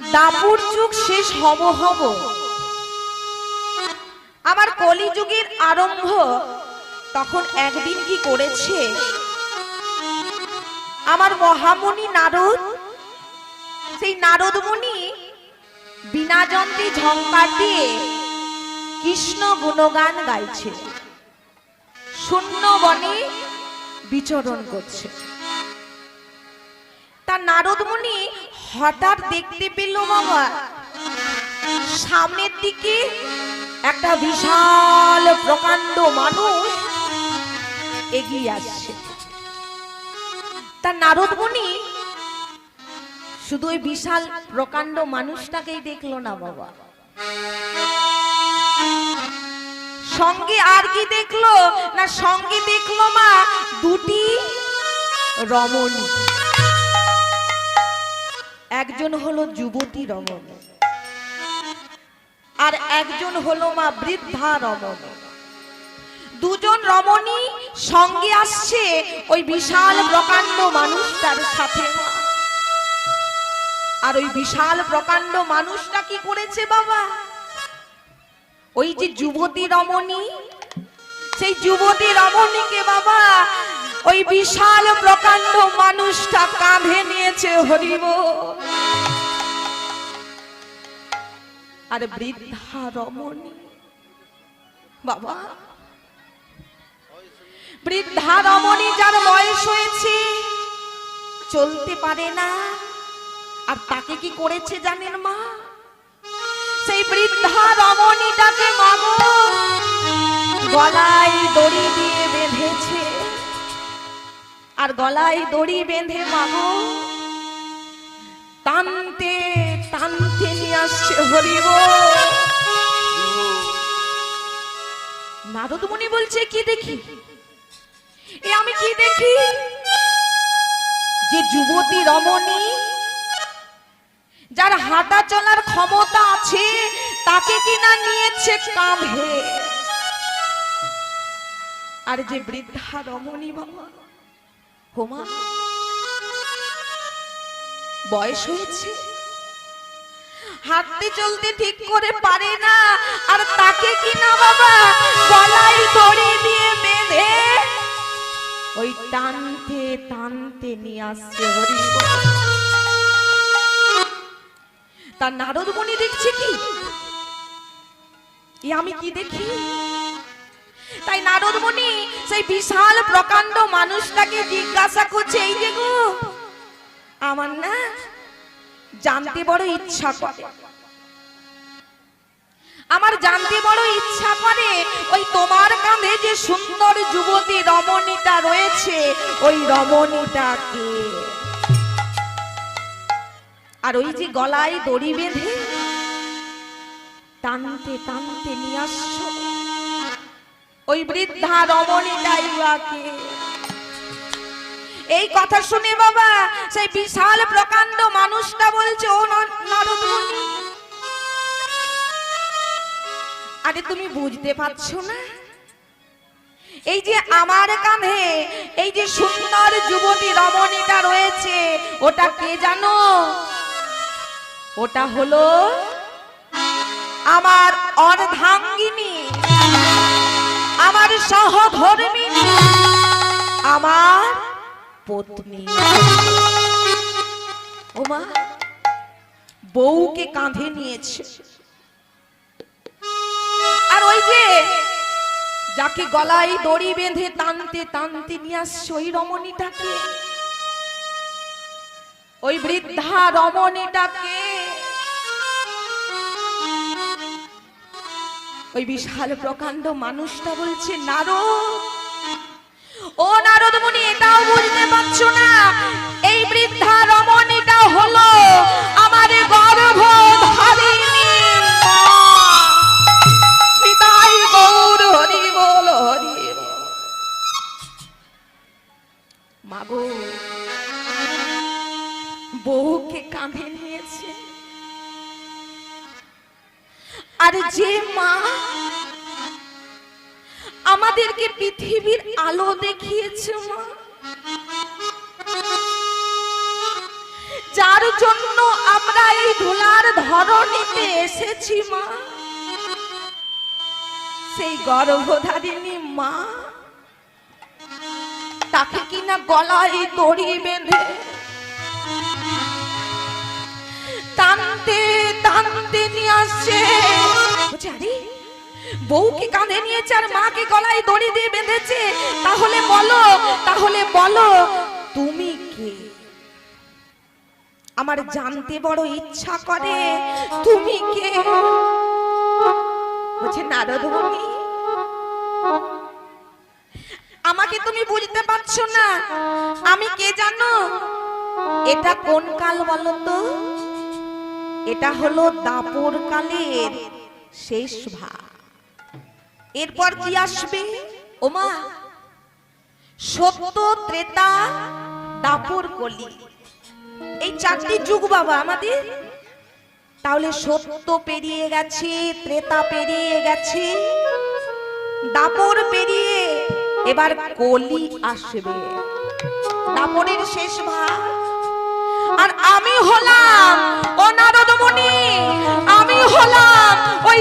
দাপুর যুগ শেষ হব হব। আমার কলিযুগের আরম্ভ, তখন একদিন কি করেছে? আমার মহামণি নারদ, সেই নারদ মুনি বিনা যন্ত্রে ঝঙ্কার দিয়ে কৃষ্ণ গুণগান গাইছে। শূন্য বনে বিচরণ করছে। তার নারদ মুনি হঠাৎ দেখতে পেল বাবা। সামনের দিকে একটা বিশাল প্রকাণ্ড মানুষ এগিয়ে আসছে। তার নারদ মুনি শুধু ওই বিশাল প্রকাণ্ড মানুষটাকেই দেখল না বাবা। সঙ্গে আর কি দেখল? না সঙ্গে দেখল মা দুটি রমণী। একজন হলো যুবতী রমণী, আর একজন হলো মা বৃদ্ধা রমণী। দুজন রমণী সঙ্গে আসছে ওই বিশাল প্রকাণ্ড মানুষটার সাথে। আর ওই বিশাল প্রকাণ্ড মানুষটা কি করেছে বাবা? ওই যে যুবতী রমণী, সেই যুবতী রমণীকে বাবা বিশাল প্রকাণ্ড মানুষটা কাঁধে নিয়েছে হরিব। আর বৃদ্ধা রমণী, বাবা, বৃদ্ধা রমণী যার বয়স হয়েছে, চলতে পারে না। আর তাকে কি করেছে জানেন মা? সেই বৃদ্ধা রমণীটাকে মাগো, গলায় দড়ি দিয়ে আর গলায় দড়ি বেঁধে মাগো। টানতে টানতে নিয়ে আসছে হরিব। মুনি বলছে, কি দেখি? এ আমি কি দেখি? যে যুবতী রমণী, যার হাঁটা চলার ক্ষমতা আছে, তাকে কিনা নিয়েছে কাঁধে। আর যে বৃদ্ধা রমণী বাবা হোমা, বয়স হয়েছে? হাঁটতে চলতে ঠিক করে পারে না, আর তাকে কিনা বাবা, গলায় দড়ি দিয়ে বেঁধে? ওই টানতে টানতে নিয়ে আসছে হরি তার নারদ মনি দেখছে কি? আমি কি দেখি? তাই নারদ মুনি সেই বিশাল প্রকাণ্ড মানুষটাকে জিজ্ঞাসা করছে, এই যে গো, আমার না জানতে বড় ইচ্ছা করে। আমার জানতে বড় ইচ্ছা করে ওই তোমার কাঁধে যে সুন্দর যুবতী রমণীটা রয়েছে, ওই রমণীটাকে আর ওই যে গলায় দড়ি বেঁধে টানতে টানতে নিয়ে আসছো? ওই বৃদ্ধা রমণীটাই উহাকে। এই কথা শুনে বাবা, সেই বিশাল প্রকাণ্ড মানুষটা বলছে, ও ন- নরদমণি আরে তুমি বুঝতে পারছ না? এই যে আমার কাঁধে, এই যে সুন্দর যুবতী রমণীটা রয়েছে, ওটা কে জানো? ওটা হলো আমার আমার সহধর্মিনী, আমার পত্নী। ওমা, বউকে কাঁধে নিয়েছে। আর ওই যে যাকে গলায় দড়ি বেঁধে টানতে টানতে নিয়ে আসছে ওই রমণীটাকে, ওই বৃদ্ধা রমণীটাকে ওই বিশাল প্রকাণ্ড মানুষটা বলছে, নারদ! ও নারদ মুনি এটাও বুঝতে পারছ না? এই বৃদ্ধা রমণীটা হলো আমার গর্ভ বউকে কাঁধে নিয়েছে। আর যে মা আমাদেরকে পৃথিবীর আলো দেখিয়েছে মা। যার জন্য আমরা এই ধুলা ধরণীতে এসেছি মা। সেই গর্ভধারিণী মা। তাকে কিনা গলায় দড়ি বেঁধে টানতে টানতে নিয়ে আসছে। আরে বউকে কাঁধে নিয়েছে আর মাকে গলায় দড়ি দিয়ে বেঁধেছে। তাহলে বলো তাহলে বলো, তুমি কে? আমার জানতে বড় ইচ্ছা করে, তুমি কে? বলছে নারদ মুনি আমাকে তুমি বুঝতে পারছ না। আমি কে জানো? এটা কোন কাল বলো তো এটা হলো দাপর কালের শেষ ভাগ। এরপর কি আসবে? ওমা সত্য ত্রেতা দাপর কলি। এই চারটি যুগ বাবা আমাদের। তাহলে সত্য পেরিয়ে গেছে, ত্রেতা পেরিয়ে গেছে, দাপর পেরিয়ে এবার কলি আসবে। দাপরের শেষ ভাগ। আর আমি হলাম ও নারদমণি আমি হলাম ওই